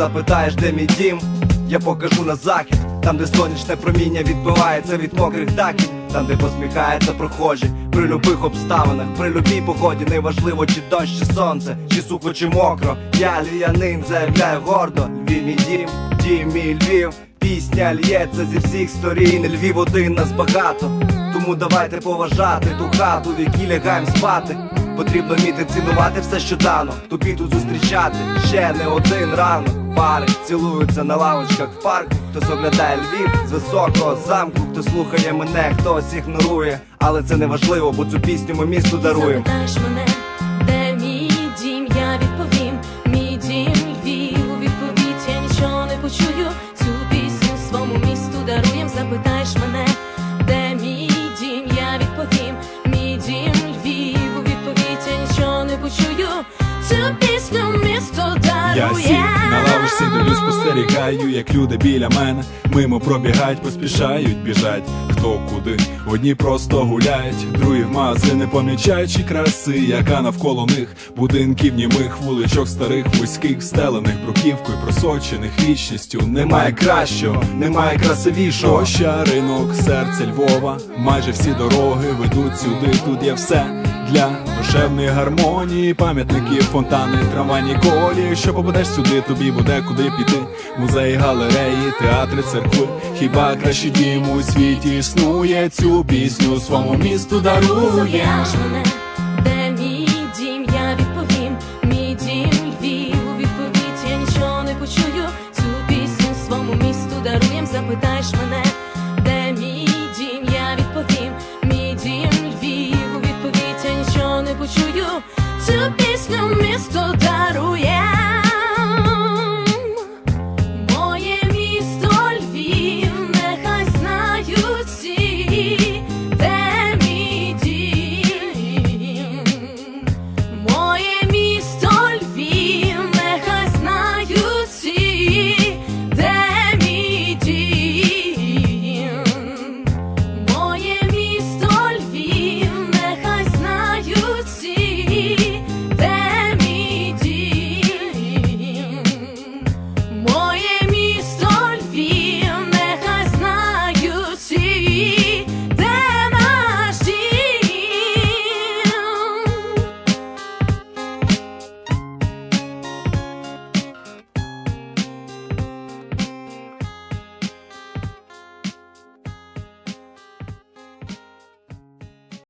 запитаєш, де мій дім, я покажу на захід, там, де сонячне проміння відбивається від мокрих даків, там, де посміхається прохожі, при любих обставинах, при любій погоді, неважливо, чи дощ, чи сонце, чи сухо, чи мокро. Я львів'янин, заявляю гордо, Львів мій дім, дім мій Львів. Пісня л'ється зі всіх сторін, Львів один нас багато. Тому давайте поважати ту хату, в якій лягаєм спати. Потрібно вміти цінувати все, що дано. Тобі тут зустрічати ще не один ранок. Пари цілуються на лавочках в парку. Хтось оглядає Львів з високого замку, хто слухає мене, хтось ігнорує. Але це не важливо, бо цю пісню ми місту даруємо. Запитаєш мене, де мій дім, я відповім, мій дім Львів. У відповідь я нічого не почую. Цю пісню своєму місту даруєм. Запитаєш мене, лавочці, спостерігаю, як люди біля мене мимо пробігають, поспішають, біжать, хто куди. Одні просто гуляють, другі в магазини помічаючи краси, яка навколо них будинків німих, вуличок старих, вузьких, стелених бруківкою, просочених вічністю. Немає кращого, немає красивішого. Площа, ринок, серце Львова. Майже всі дороги ведуть сюди. Тут є все для душевної гармонії, пам'ятники, фонтани, трамвайні колії. Якщо попадеш сюди, тобі буде куди піти. Музеї, галереї, театри, церкви. Хіба кращий дім у світі існує? Цю пісню своєму місту дарує. Мене, де мій дім, я відповім, мій дім Львів. У нічого не почую. Цю пісню своєму місту даруєм. Запитаєш мене, почую цю пісню місто дару.